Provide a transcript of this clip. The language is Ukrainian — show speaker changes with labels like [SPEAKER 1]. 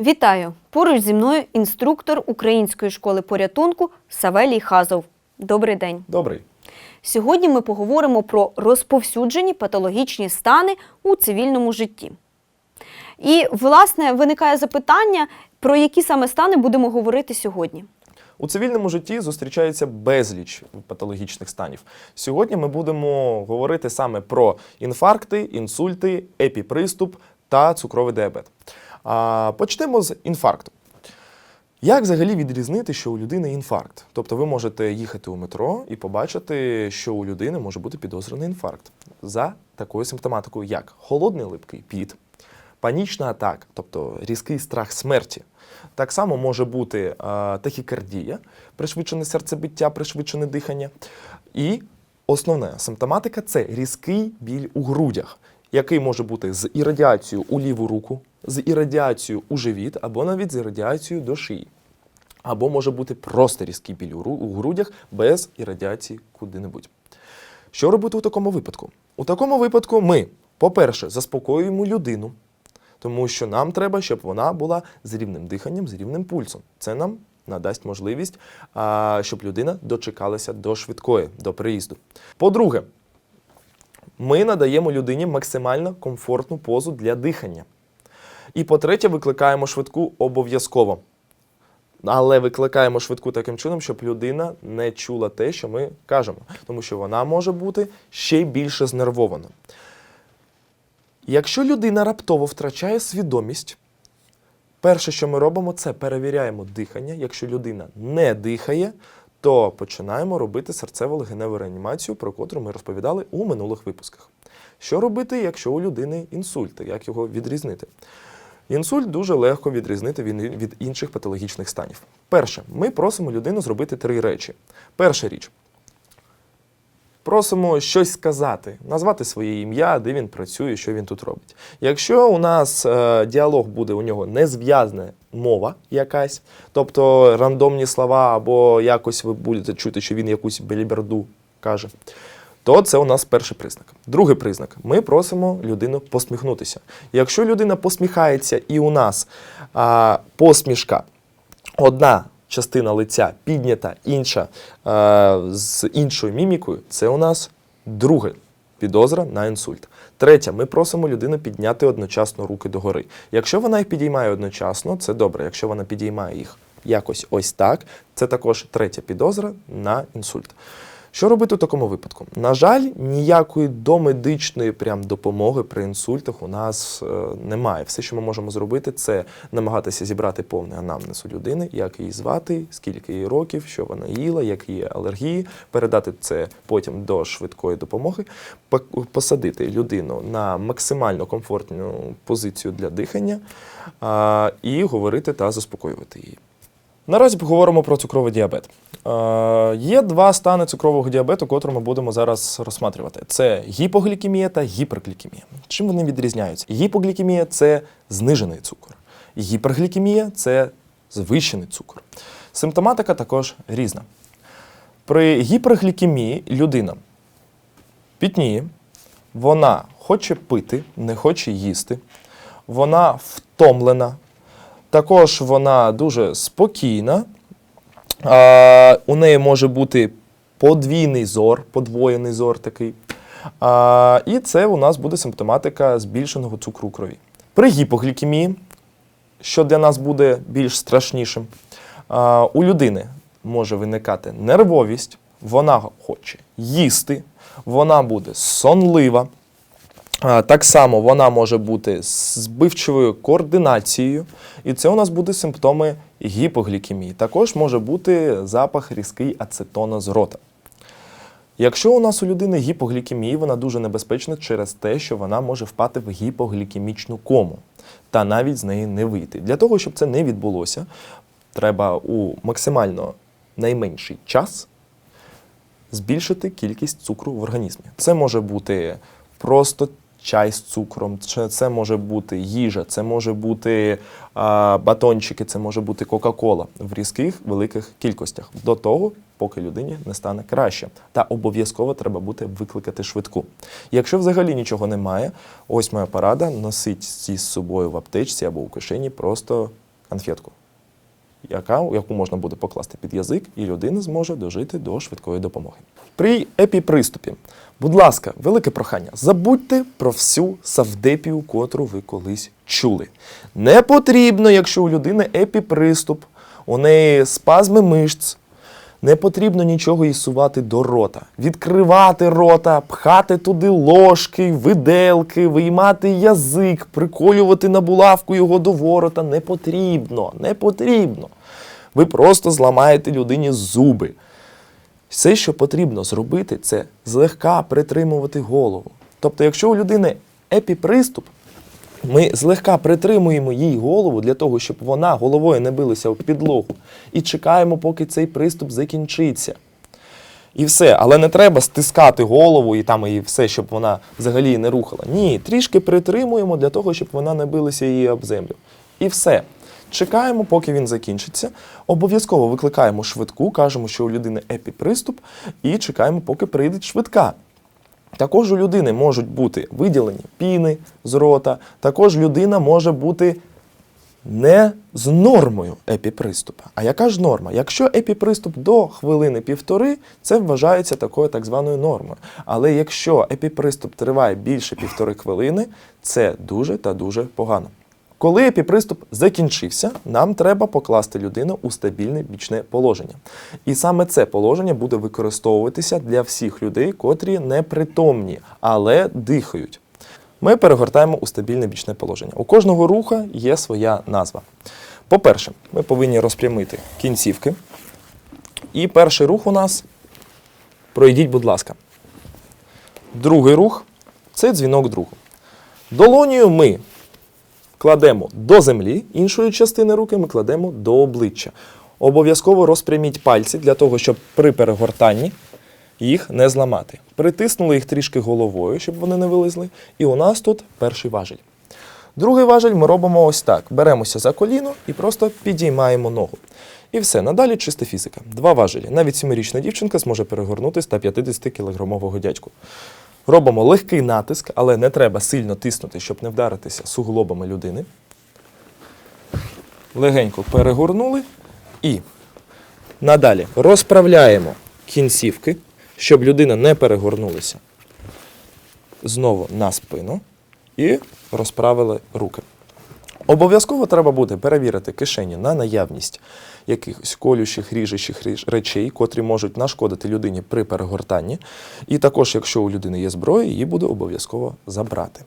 [SPEAKER 1] Вітаю! Поруч зі мною інструктор Української школи порятунку Савелій Хазов. Добрий день.
[SPEAKER 2] Добрий.
[SPEAKER 1] Сьогодні ми поговоримо про розповсюджені патологічні стани у цивільному житті. І, власне, виникає запитання, про які саме стани будемо говорити сьогодні.
[SPEAKER 2] У цивільному житті зустрічається безліч патологічних станів. Сьогодні ми будемо говорити саме про інфаркти, інсульти, епіприступ та цукровий діабет. Почнемо з інфаркту. Як взагалі відрізнити, що у людини інфаркт? Тобто ви можете їхати у метро і побачити, що у людини може бути підозрюваний інфаркт за такою симптоматикою, як холодний липкий піт, панічна атака, тобто різкий страх смерті. Так само може бути тахікардія, пришвидшене серцебиття, пришвидшене дихання. І основна симптоматика це різкий біль у грудях, який може бути з іррадіацією у ліву руку, з іррадіацією у живіт або навіть з іррадіацією до шиї. Або може бути просто різкий біль у грудях без іррадіації куди-небудь. Що робити у такому випадку? У такому випадку ми, по-перше, заспокоюємо людину, тому що нам треба, щоб вона була з рівним диханням, з рівним пульсом. Це нам надасть можливість, щоб людина дочекалася до швидкої, до приїзду. По-друге, ми надаємо людині максимально комфортну позу для дихання. І по-третє, викликаємо швидку обов'язково. Але викликаємо швидку таким чином, щоб людина не чула те, що ми кажемо, тому що вона може бути ще більше знервована. Якщо людина раптово втрачає свідомість, перше, що ми робимо, це перевіряємо дихання. Якщо людина не дихає, то починаємо робити серцево-легеневу реанімацію, про котру ми розповідали у минулих випусках. Що робити, якщо у людини інсульт? Як його відрізнити? Інсульт дуже легко відрізнити від інших патологічних станів. Перше, ми просимо людину зробити три речі. Перша річ. Просимо щось сказати, назвати своє ім'я, де він працює, що він тут робить. Якщо у нас е, діалог буде у нього незв'язна мова якась, тобто рандомні слова, або якось ви будете чути, що він якусь беліберду каже, то це у нас перший признак. Другий признак: ми просимо людину посміхнутися. Якщо людина посміхається і у нас а, посмішка одна частина лиця піднята, інша е, з іншою мімікою, це у нас друге підозра на інсульт. Третє, ми просимо людину підняти одночасно руки догори. Якщо вона їх підіймає одночасно, це добре. Якщо вона підіймає їх якось ось так, це також третя підозра на інсульт. Що робити у такому випадку? На жаль, ніякої домедичної прям допомоги при інсультах у нас е, немає. Все, що ми можемо зробити, це намагатися зібрати повний анамнез у людини, як її звати, скільки їй років, що вона їла, які є алергії, передати це потім до швидкої допомоги, посадити людину на максимально комфортну позицію для дихання і говорити та заспокоювати її. Наразі поговоримо про цукровий діабет. Е, є два стани цукрового діабету, котрі ми будемо зараз розсматривати. Це гіпоглікемія та гіперглікемія. Чим вони відрізняються? Гіпоглікемія це знижений цукор. Гіперглікемія це звищений цукор. Симптоматика також різна. При гіперглікемії людина пітніє, вона хоче пити, не хоче їсти, вона втомлена, також вона дуже спокійна. А, у неї може бути подвійний зор, подвоєний зор такий. А, і це у нас буде симптоматика збільшеного цукру крові. При гіпоглікемії, що для нас буде більш страшнішим, а, у людини може виникати нервовість, вона хоче їсти, вона буде сонлива. Так само вона може бути з збивчивою координацією, і це у нас будуть симптоми гіпоглікемії. Також може бути запах різкий ацетона з рота. Якщо у нас у людини гіпоглікемія, вона дуже небезпечна через те, що вона може впати в гіпоглікемічну кому та навіть з неї не вийти. Для того, щоб це не відбулося, треба у максимально найменший час збільшити кількість цукру в організмі. Це може бути просто чай з цукром, це- може бути їжа, це може бути а, батончики, це може бути Кока-Кола в різких великих кількостях до того, поки людині не стане краще. Та обов'язково треба буде викликати швидку. Якщо взагалі нічого немає, ось моя порада: носіть ці з собою в аптечці або у кишені просто конфетку, яка, яку можна буде покласти під язик, і людина зможе дожити до швидкої допомоги. При епіприступі, будь ласка, велике прохання, забудьте про всю савдепію, котру ви колись чули. Не потрібно, якщо у людини епіприступ, у неї спазми мишць, не потрібно нічого їй сувати до рота. Відкривати рота, пхати туди ложки, виделки, виймати язик, приколювати на булавку його до ворота. Не потрібно, не потрібно. Ви просто зламаєте людині зуби. Все, що потрібно зробити, це злегка притримувати голову. Тобто, якщо у людини епіприступ, ми злегка притримуємо їй голову для того, щоб вона головою не билася в підлогу, і чекаємо, поки цей приступ закінчиться. І все, але не треба стискати голову і там і все, щоб вона взагалі не рухала. Ні, трішки притримуємо для того, щоб вона не билася її об землю. І все. Чекаємо, поки він закінчиться. Обов'язково викликаємо швидку, кажемо, що у людини епіприступ, і чекаємо, поки прийде швидка. Також у людини можуть бути виділені піни з рота, також людина може бути не з нормою епіприступа. А яка ж норма? Якщо епіприступ до хвилини півтори, це вважається такою так званою нормою. Але якщо епіприступ триває більше півтори хвилини, це дуже та дуже погано. Коли епіприступ закінчився, нам треба покласти людину у стабільне бічне положення. І саме це положення буде використовуватися для всіх людей, котрі непритомні, але дихають. Ми перегортаємо у стабільне бічне положення. У кожного руха є своя назва. По-перше, ми повинні розпрямити кінцівки. І перший рух у нас пройдіть, будь ласка. Другий рух це дзвінок другу. Долонію ми кладемо до землі, іншої частини руки ми кладемо до обличчя. Обов'язково розпряміть пальці для того, щоб при перегортанні їх не зламати. Притиснули їх трішки головою, щоб вони не вилізли. І у нас тут перший важіль. Другий важіль ми робимо ось так: беремося за коліно і просто підіймаємо ногу. І все, надалі чиста фізика. Два важелі. Навіть сімирічна дівчинка зможе перегорнути 150 кілограмового дядьку. Робимо легкий натиск, але не треба сильно тиснути, щоб не вдаритися суглобами людини. Легенько перегорнули і надалі розправляємо кінцівки, щоб людина не перегорнулася. Знову на спину і розправили руки. Обов'язково треба буде перевірити кишені на наявність якихось колючих, ріжучих речей, котрі можуть нашкодити людині при перегортанні. І також, якщо у людини є зброя, її буде обов'язково забрати.